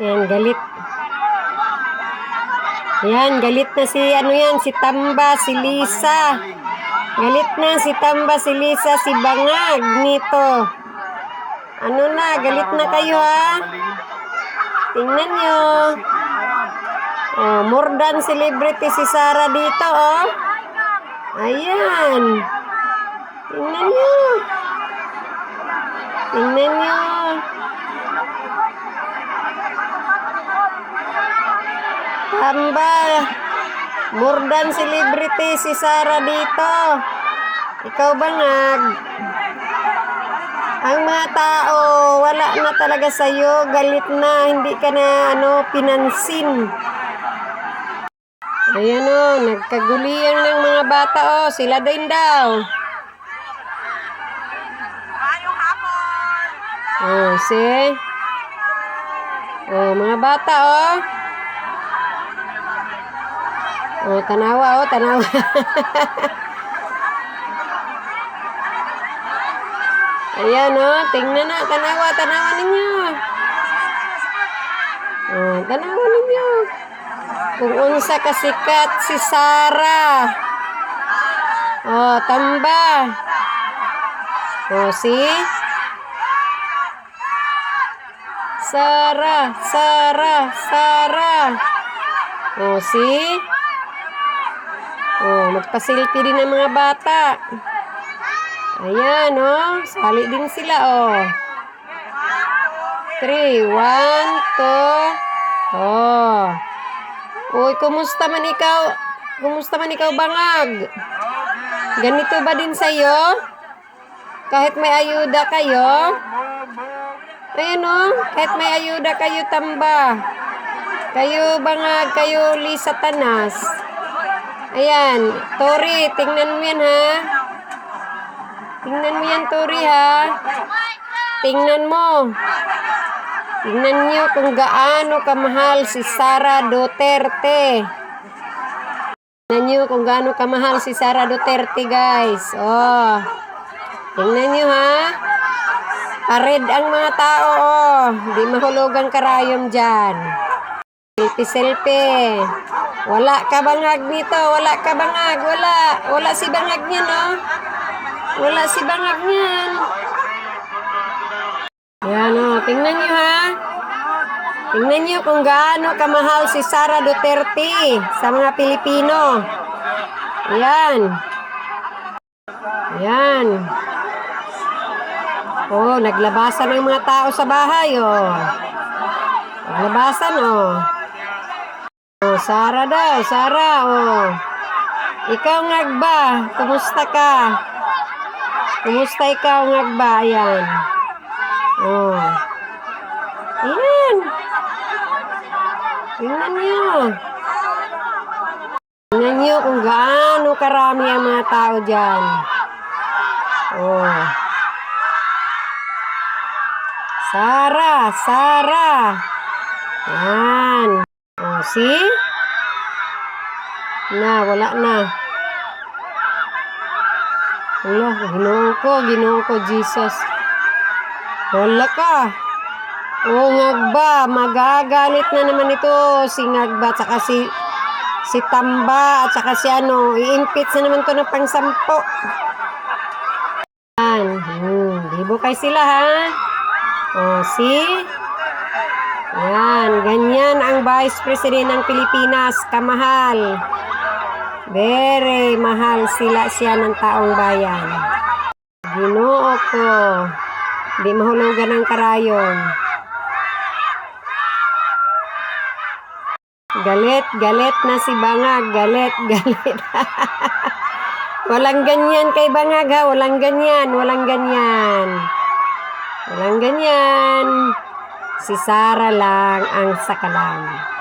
Yan, galit. Yan, galit na si, ano yan, si Tamba, si Lisa. Galit na si Tamba, si Lisa, si Bangag nito. Ano na, galit na kayo ha? Tingnan nyo. Oh, more than celebrity si Sarah dito, oh. Ayan. Tingnan nyo. Tingnan nyo. Tamba. More celebrity si Sarah dito. Ikaw bangag. Ang mga tao, wala na talaga sa'yo. Galit na. Hindi ka na, ano, pinansin. Ayan o, nagkagulian ng mga bata o. Sila din daw. Oh, see? Oh, mga bata oh. Oh, tanawa oh, tanawa. Ayan oh, tingnan na, tanawa, tanawa ninyo. Oh, tanawa ninyo. Kung unsa kasikat si Sarah. Oh, tamba. Oh, see? Sarah, Sarah, Sarah. Oh, see? Oh, magpa-selfie din ng mga bata. Ayan, oh. Sali din sila, oh. Three, one, two. Oh. Uy, kumusta man ikaw? Kumusta man ikaw, bangag? Ganito ba din sa'yo? Kahit may ayuda kayo? Ayan o, kahit may ayuda kayo tamba. Kayo bangag, kayo Lisa Tanas. Ayan, Tori, tingnan mo yan ha. Tingnan mo yan, Tori ha. Tingnan mo. Tingnan niyo kung gaano kamahal si Sara Duterte. Tingnan niyo kung gaano kamahal si Sara Duterte, guys. Oh. Tingnan niyo ha. Pared ang mga tao, oh. Di mahulugang karayom dyan. Selfie-selfie. Wala ka bangag nito. Wala ka bangag. Wala. Wala si bangag niyan, oh. Wala si bangag niyan. Yan, oh. Tingnan nyo, ha. Tingnan nyo kung gaano kamahal si Sara Duterte sa mga Pilipino. Yan. Yan. Oh, naglabasan ng mga tao sa bahay, oh. Naglabasan, oh. Oh, Sara daw, Sara, oh. Ikaw, ngagba, kumusta ka? Kumusta ikaw, ngagba? Ayan. Oh. Ayan. Tingnan niyo. Tingnan niyo kung gaano karami ang mga tao dyan. Oh. Sara, Sara. Yan. Oh, see? Na, wala na. Wala, ginoo ko, ginoo ko, Jesus. Wala ka. Oo, ngagba, magagalit na naman ito si ngagba, tsaka si si tamba, at saka si ano, i-impeach na naman to ng pangsampo. Yan, hmm, libo kay sila ha. Oh, see? Yan, ganyan ang Vice President ng Pilipinas, kamahal. Very mahal sila siya ng taong bayan. Ginoo ko. Di mahulugan ng karayong. Galit, galit na si Bangag. Galit, galit. walang ganyan kay Bangag ha. Walang ganyan, walang ganyan. Walang ganyan. Si Sara lang ang sakalan.